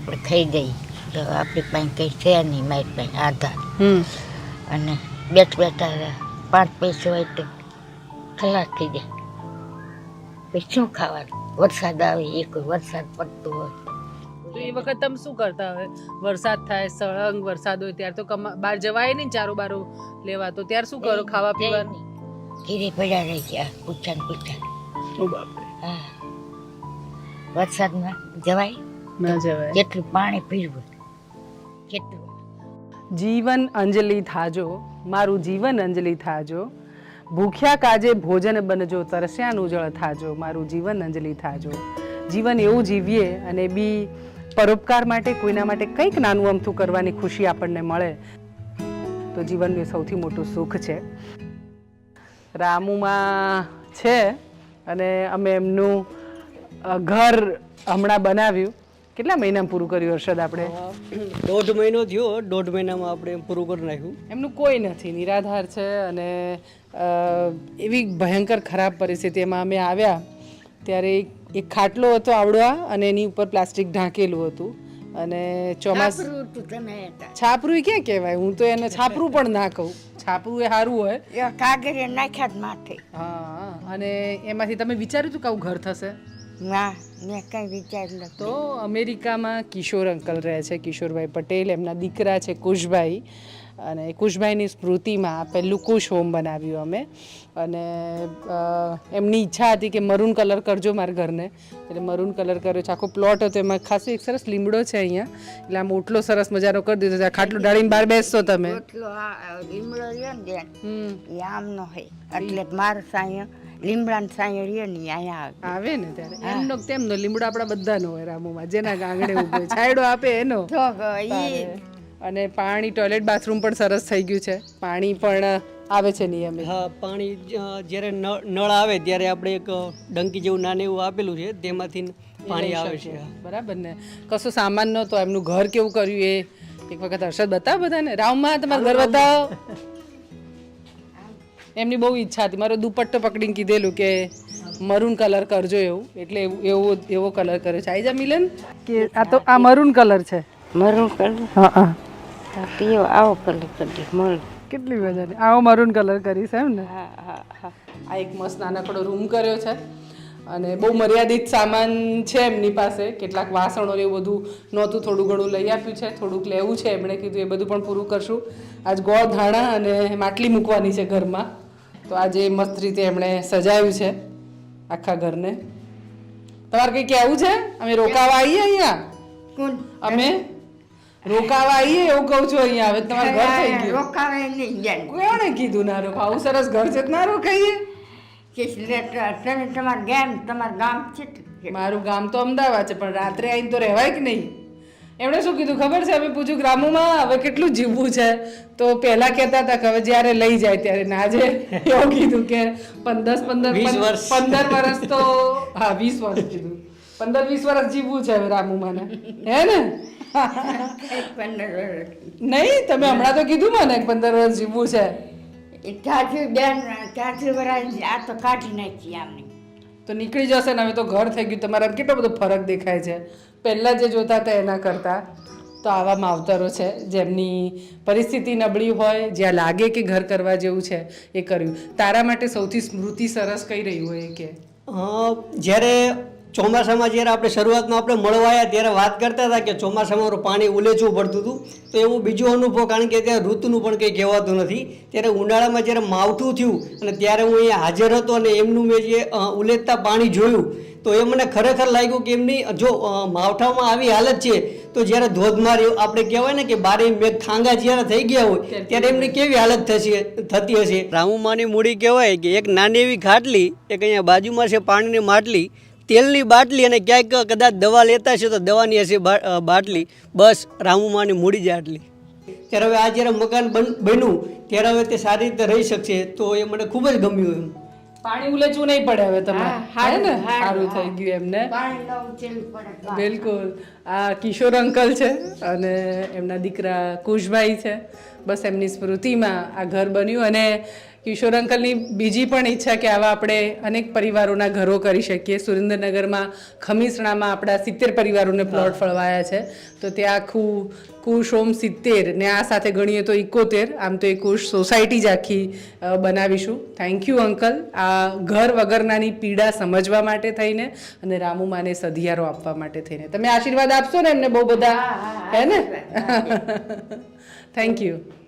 આપણે થઈ ગઈ. તો આપણી પાસે કંઈ છે નહીં મારી પાસે આધાર. હમ. અને બેઠ બેઠા પાંચ પૈસા હોય તો ખલાસ થઈ જાય. પછી શું ખાવાનું? વરસાદ આવે એ કોઈ વરસાદ પડતો હોય. તો એ વખત તમે શું કરતા હોય વરસાદ થાય સળંગ વરસાદ હોય ત્યારે તો કમા બહાર જવાય નહીં ચારો બારો લેવા. તો ત્યારે શું કરો ખાવા પીવાનું? ઘીરે પડ્યા રહી ગયા પૂછા ને પૂછા હા. વરસાદમાં જવાય? ના જવાય. જેટલું પાણી પીવું? કેટલું? જીવન અંજલિ થાજો મારું જીવન અંજલિ થાજો. ભૂખ્યા કાજે ભોજન બનજો તરસ્યાનું જળ થાજો મારું જીવન અંજલિ થાજો. જીવન એવું જીવીએ અને બી પરોપકાર માટે કોઈના માટે કંઈક નાનું અમથું કરવાની ખુશી આપણને મળે તો જીવનનું સૌથી મોટું સુખ છે. રામુમાં છે અને અમે એમનું ઘર હમણાં બનાવ્યું. કેટલા મહિનામાં પૂરું કર્યું હર્ષદ આપણે? દોઢ મહિનો થયો દોઢ મહિનામાં આપણે પૂરું કરી નાખ્યું. એમનું કોઈ નથી નિરાધાર છે અને એવી ભયંકર ખરાબ પરિસ્થિતિમાં અમે આવ્યા. ત્યારે એક- ખાટલો હતો આવડવા અને એની ઉપર પ્લાસ્ટિક ઢાંકેલું હતું. અને ચોમાસ છાપરું ક્યાં કહેવાય? હું તો એને છાપરું પણ ના કહું. છાપરું એ સારું હોય. કાગરે નાખ્યા જ માથે. હા અને એમાંથી તમે વિચાર્યું હતું કે આવું ઘર થશે? ના મેં કઈ વિચાર્યું નથી. તો અમેરિકામાં કિશોર અંકલ રહે છે કિશોરભાઈ પટેલ એમના દીકરા છે કુશભાઈ. અને કુશભાઈની સ્મૃતિમાં આ પહેલું કુશ હોમ બનાવ્યું અમે. અને એમની ઈચ્છા હતી કે મરૂન કલર કરજો મારા ઘરને. એટલે મરૂન કલર કર્યો છે. આખો પ્લોટ હતો. એમાં ખાસો એક સરસ લીમડો છે અહીંયા. એટલે આમ ઓટલો સરસ મજાનો કરી દીધો છે. ખાટલો ડાળીને બહાર બેસશો તમે. લીમડો રહ્યો ને આમનો હોય. એટલે મારો સાયો લીમડાનો સાયો રીએ ની અહીંયા આવે. આવે ને ત્યારે. એમનો કે તેમનો લીમડો આપણા બધાનો હોય રામુમાં. જેના આંગણે ઊભો છાયડો આપે એનો. તો ઈ અને પાણી ટોયલેટ બાથરૂમ પણ સરસ થઈ ગયું છે. પાણી પણ આવે છે નિયમિત. હા પાણી જ્યારે નળ નળ આવે ત્યારે આપણે એક ડંકી જેવું નાનું એવું આપેલું છે. તેમાંથી પાણી આવે છે. બરાબર ને. કશો સામાન નહોતો. એમનું ઘર કેવું કર્યું એ? એક વખત હર્ષદ બતાવ બધાને. રામમાં તમારું ઘર બતાવો. એમની બહુ ઈચ્છા હતી. મારો દુપટ્ટો પકડીને કીધેલું કે મરૂન કલર કરજો એવું. એટલે એવું એવો એવો કલર કર્યો છે. આઈજા મિલન? કે આ તો આ મરૂન કલર છે? Maroon colour? હા હા. પીવો આવો કલર કરી મળ કેટલી મજાની. આવો મરૂન કલર કરીશ એમ ને? હા હા હા. આ એક મસ્ત નાનકડો રૂમ કર્યો છે. અને બહુ મર્યાદિત સામાન છે એમની પાસે. કેટલાક વાસણો ને એવું બધું નહોતું થોડું ઘણું લઈ આપ્યું છે. થોડુંક લેવું છે. એમણે કીધું એ બધું પણ પૂરું કરશું. આજ ગોળ ધાણા અને માટલી મૂકવાની છે ઘરમાં. તો આજે મસ્ત રીતે એમણે સજાવ્યું છે આખા ઘરને. તમારે કંઈ કહેવું છે? અમે રોકાવા આવીએ અહીંયા? કોણ? અમે રોકાવા આવીએ એવું કહું છું અહીંયા હવે તમારું ઘર થઈ ગયું. રોકાવા નહીં કોણે કીધું ના રોકાવ આવું સરસ ઘર છે ના રોકાઈએ? તમારું ગામ તમારું ગામ છે મારું ગામ તો અમદાવાદ છે પણ રાત્રે આવીને તો રહેવાય કે નહીં? એમણે શું કીધું? ખબર છે? અમે પૂછ્યું ગ્રામોમાં હવે કેટલું જીવવું છે? તો પહેલા કહેતા હતા કે હવે જ્યારે લઈ જાય ત્યારે. ના જે એવું કીધું કે પંદર દસ પંદર વીસ વર્ષ. પંદર વર્ષ તો હા વીસ વર્ષ કીધું. પંદર વીસ વર્ષ જીવવું છે હવે રામુમાને. હે ને? નહીં તમે હમણાં તો કીધું મને પંદર વર્ષ જીવવું છે. ત્યાંથી બેન ત્યાંથી વરાય આ તો કાઢી નાખી આમને. તો નીકળી જશે ને, હવે તો ઘર થઈ ગયું. તમારા કેટલો બધો ફરક દેખાય છે. પહેલાં જે જોતા હતા એના કરતાં તો આવા માવતરો છે. જેમની પરિસ્થિતિ નબળી હોય, જ્યાં લાગે કે ઘર કરવા જેવું છે, એ કર્યું. તારા માટે સૌથી સ્મૃતિ સરસ કઈ રહી હોય કે? જ્યારે ચોમાસામાં જ્યારે આપણે શરૂઆતમાં આપણે મળવાયા ત્યારે વાત કરતા હતા કે ચોમાસામાં પાણી ઉલેચવું પડતું હતું. તો એવું બીજો અનુભવ કારણ કે ત્યાં ઋતુનું પણ કંઈ કહેવાતું નથી. ત્યારે ઉનાળામાં જ્યારે માવઠું થયું અને ત્યારે હું અહીંયા હાજર હતો અને એમનું મેં જે ઉલેચતા પાણી જોયું તો એ મને ખરેખર લાગ્યું કે એમની જો માવઠામાં આવી હાલત છે તો જ્યારે ધોધમાર આપણે કહેવાય ને કે બારે મેઘ ખાંગા જ્યારે થઈ ગયા હોય ત્યારે એમની કેવી હાલત થશે થતી હશે? રામુમાની મૂડી કહેવાય કે એક નાની એવી ખાટલી એક અહીંયા બાજુમાં છે પાણીની માટલી તેલની બાટલી અને ક્યાંક કદાચ દવા લેતા છે તો દવાની હશે બાટલી. બસ રામુમાની મૂડી જાટલી આટલી. ત્યારે હવે આ જ્યારે મકાન બન- બન્યું ત્યારે હવે તે સારી રીતે રહી શકશે તો એ મને ખૂબ જ ગમ્યું એમ. પાણી ઉલેચવું નહીં પડે હવે તમારે. હા ને? સારું થઈ ગયું એમને. પાણી ન ઉચેલવું પડે બિલકુલ. આ કિશોર અંકલ છે અને એમના દીકરા કુશભાઈ છે. બસ એમની સ્મૃતિમાં આ ઘર બન્યું અને કિશોર અંકલની બીજી પણ ઈચ્છા કે આવા આપણે અનેક પરિવારોના ઘરો કરી શકીએ. સુરેન્દ્રનગરમાં ખમીસણામાં આપણા સિત્તેર પરિવારોને પ્લોટ ફળવાયા છે. તો ત્યાં આખું કુશ ઓમ સિત્તેર ને આ સાથે ગણીએ તો ઇકોતેર આમ તો એ કુશ સોસાયટી જ આખી બનાવીશું. થેન્ક યુ અંકલ આ ઘર વગરનાની પીડા સમજવા માટે થઈને અને રામુમાને સધિયારો આપવા માટે થઈને. તમે આશીર્વાદ આપશો ને એમને બહુ બધા? હે ને? Thank you